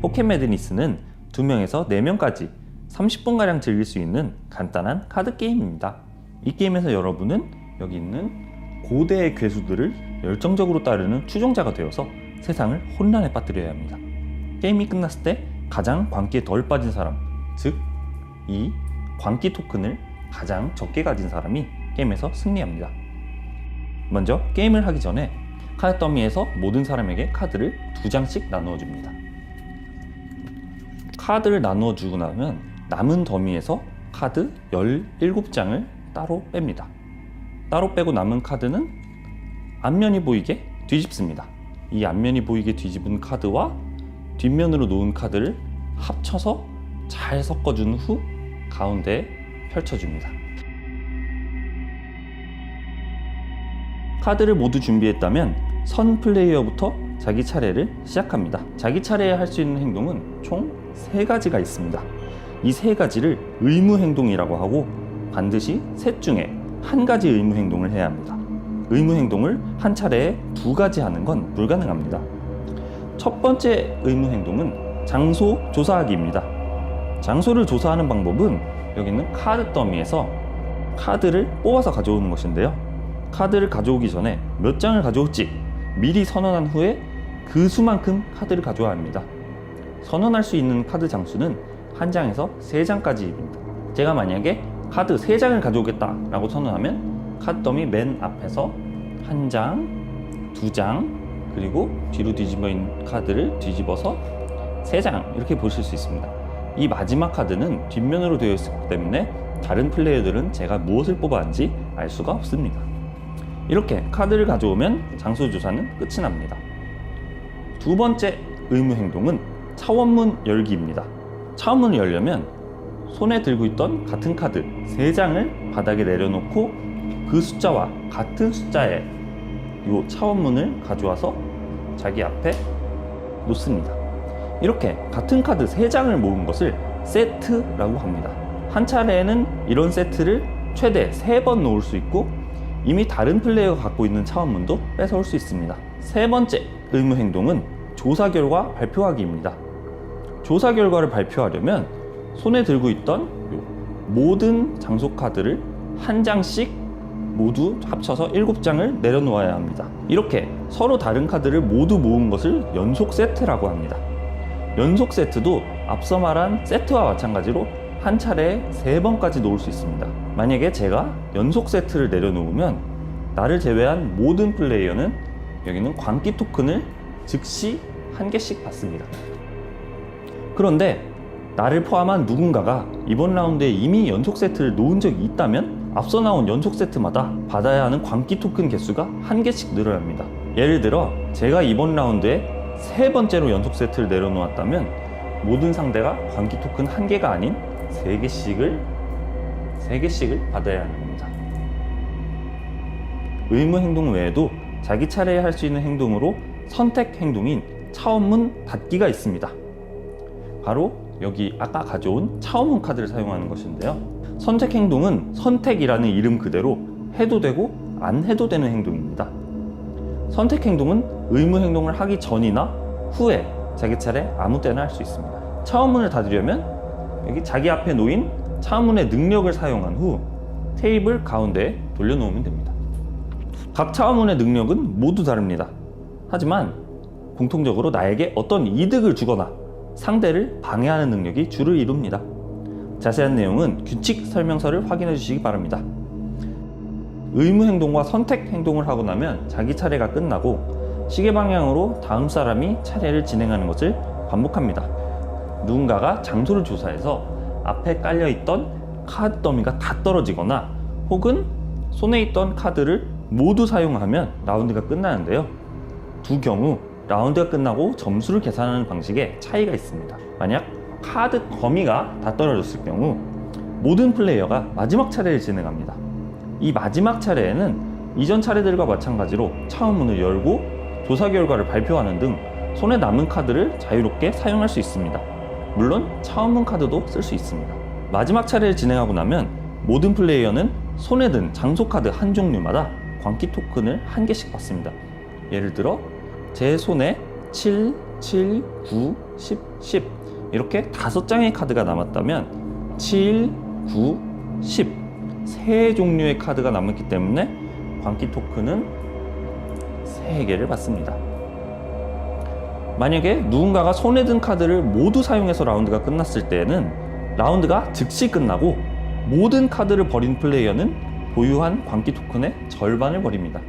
포켓매드니스는 2명에서 4명까지 30분가량 즐길 수 있는 간단한 카드 게임입니다. 이 게임에서 여러분은 여기 있는 고대의 괴수들을 열정적으로 따르는 추종자가 되어서 세상을 혼란에 빠뜨려야 합니다. 게임이 끝났을 때 가장 광기에 덜 빠진 사람, 즉, 이 광기 토큰을 가장 적게 가진 사람이 게임에서 승리합니다. 먼저 게임을 하기 전에 카드 더미에서 모든 사람에게 카드를 두 장씩 나누어 줍니다. 카드를 나누어 주고 나면 남은 더미에서 카드 17장을 따로 뺍니다. 따로 빼고 남은 카드는 앞면이 보이게 뒤집습니다. 이 앞면이 보이게 뒤집은 카드와 뒷면으로 놓은 카드를 합쳐서 잘 섞어준 후 가운데에 펼쳐줍니다. 카드를 모두 준비했다면 선 플레이어부터 자기 차례를 시작합니다. 자기 차례에 할 수 있는 행동은 총 세 가지가 있습니다. 이 세 가지를 의무 행동이라고 하고 반드시 셋 중에 한 가지 의무 행동을 해야 합니다. 의무 행동을 한 차례에 두 가지 하는 건 불가능합니다. 첫 번째 의무 행동은 장소 조사하기입니다. 장소를 조사하는 방법은 여기 있는 카드 더미에서 카드를 뽑아서 가져오는 것인데요. 카드를 가져오기 전에 몇 장을 가져올지 미리 선언한 후에 그 수만큼 카드를 가져와야 합니다. 선언할 수 있는 카드 장수는 한 장에서 세 장까지입니다. 제가 만약에 카드 세 장을 가져오겠다라고 선언하면 카드 더미 맨 앞에서 한 장, 두 장, 그리고 뒤로 뒤집어 있는 카드를 뒤집어서 세 장 이렇게 보실 수 있습니다. 이 마지막 카드는 뒷면으로 되어 있기 때문에 다른 플레이어들은 제가 무엇을 뽑았는지 알 수가 없습니다. 이렇게 카드를 가져오면 장소 조사는 끝이 납니다. 두 번째 의무 행동은 차원문 열기입니다. 차원문을 열려면 손에 들고 있던 같은 카드 3장을 바닥에 내려놓고 그 숫자와 같은 숫자의 이 차원문을 가져와서 자기 앞에 놓습니다. 이렇게 같은 카드 3장을 모은 것을 세트라고 합니다. 한 차례에는 이런 세트를 최대 3번 놓을 수 있고 이미 다른 플레이어가 갖고 있는 차원문도 뺏어올 수 있습니다. 세 번째 의무 행동은 조사 결과 발표하기입니다. 조사 결과를 발표하려면 손에 들고 있던 요 모든 장소 카드를 한 장씩 모두 합쳐서 7장을 내려놓아야 합니다. 이렇게 서로 다른 카드를 모두 모은 것을 연속 세트라고 합니다. 연속 세트도 앞서 말한 세트와 마찬가지로 한 차례에 세 번까지 놓을 수 있습니다. 만약에 제가 연속 세트를 내려놓으면 나를 제외한 모든 플레이어는 여기는 광기 토큰을 즉시 한 개씩 받습니다. 그런데 나를 포함한 누군가가 이번 라운드에 이미 연속 세트를 놓은 적이 있다면 앞서 나온 연속 세트마다 받아야 하는 광기 토큰 개수가 한 개씩 늘어야 합니다. 예를 들어 제가 이번 라운드에 세 번째로 연속 세트를 내려놓았다면 모든 상대가 광기 토큰 한 개가 아닌 세 개씩을 세 개씩을 받아야 하는 겁니다. 의무 행동 외에도 자기 차례에 할 수 있는 행동으로 선택 행동인 차원문 닫기가 있습니다. 바로 여기 아까 가져온 차원문 카드를 사용하는 것인데요. 선택 행동은 선택이라는 이름 그대로 해도 되고 안 해도 되는 행동입니다. 선택 행동은 의무 행동을 하기 전이나 후에 자기 차례 아무 때나 할 수 있습니다. 차원문을 닫으려면 여기 자기 앞에 놓인 차문의 능력을 사용한 후 테이블 가운데에 돌려놓으면 됩니다. 각 차원문의 능력은 모두 다릅니다. 하지만 공통적으로 나에게 어떤 이득을 주거나 상대를 방해하는 능력이 주를 이룹니다. 자세한 내용은 규칙 설명서를 확인해 주시기 바랍니다. 의무 행동과 선택 행동을 하고 나면 자기 차례가 끝나고 시계 방향으로 다음 사람이 차례를 진행하는 것을 반복합니다. 누군가가 장소를 조사해서 앞에 깔려 있던 카드 더미가 다 떨어지거나 혹은 손에 있던 카드를 모두 사용하면 라운드가 끝나는데요. 두 경우 라운드가 끝나고 점수를 계산하는 방식에 차이가 있습니다. 만약 카드 더미가 다 떨어졌을 경우 모든 플레이어가 마지막 차례를 진행합니다. 이 마지막 차례에는 이전 차례들과 마찬가지로 차원문을 열고 조사 결과를 발표하는 등 손에 남은 카드를 자유롭게 사용할 수 있습니다. 물론 차원문 카드도 쓸 수 있습니다. 마지막 차례를 진행하고 나면 모든 플레이어는 손에 든 장소 카드 한 종류마다 광기 토큰을 한 개씩 받습니다. 예를 들어 제 손에 7, 7, 9, 10, 10 이렇게 다섯 장의 카드가 남았다면 7, 9, 10 세 종류의 카드가 남았기 때문에 광기 토큰은 3개를 받습니다. 만약에 누군가가 손에 든 카드를 모두 사용해서 라운드가 끝났을 때에는 라운드가 즉시 끝나고 모든 카드를 버린 플레이어는 보유한 광기 토큰의 절반을 버립니다.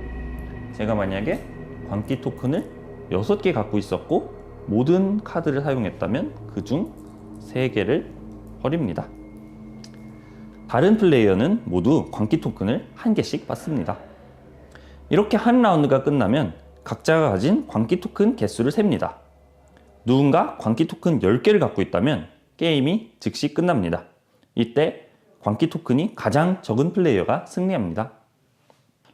제가 만약에 광기 토큰을 6개 갖고 있었고 모든 카드를 사용했다면 그 중 3개를 버립니다. 다른 플레이어는 모두 광기 토큰을 한 개씩 받습니다. 이렇게 한 라운드가 끝나면 각자가 가진 광기 토큰 개수를 셉니다. 누군가 광기 토큰 10개를 갖고 있다면 게임이 즉시 끝납니다. 이때 광기 토큰이 가장 적은 플레이어가 승리합니다.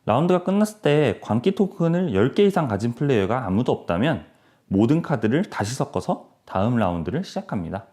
라운드가 끝났을 때 광기 토큰을 10개 이상 가진 플레이어가 아무도 없다면 모든 카드를 다시 섞어서 다음 라운드를 시작합니다.